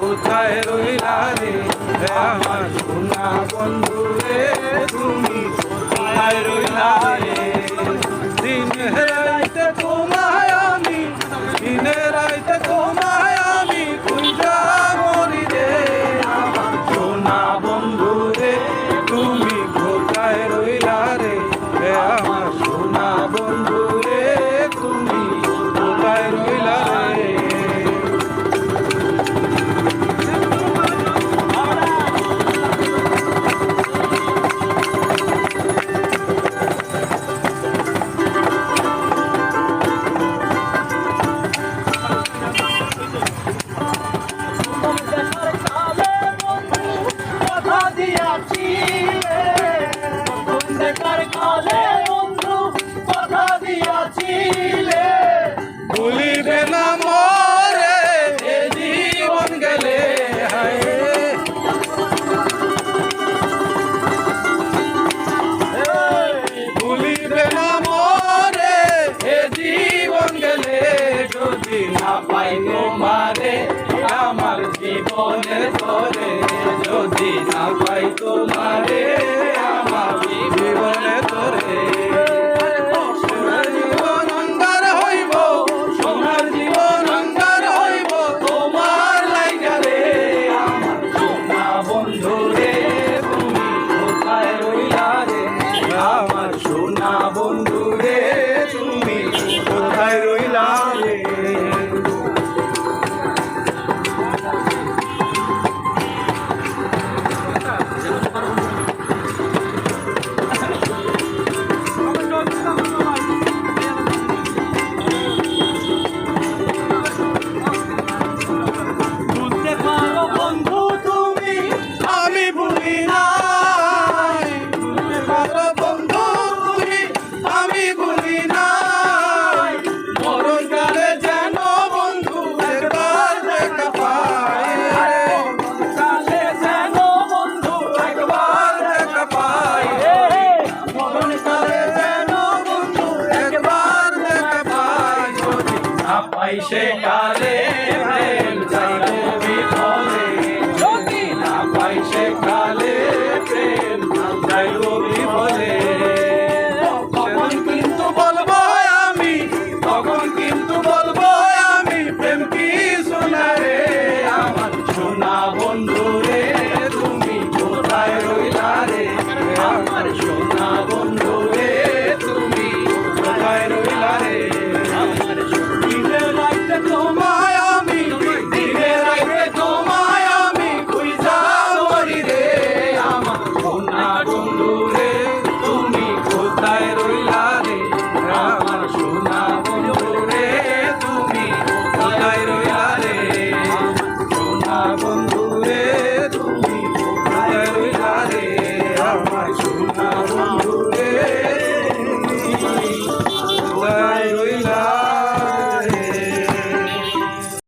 কোথায় রইলা রে? আমার সোনা বন্ধু রে তুমি কোথায় রইলা রে? দিন হেরাইতে তুমি পাইলে ভুলিবে না গেলে ভুলিবে না মরে, এ গেলে, যদি না পাই তোমারে, আমার জীবনে ধরে, যদি না পাই তোমারে। তুমি কোথায় রইলা? পাইছে কালে প্রেম যাইব বিফলে যদি না পাইছে কালে প্রেম যাইব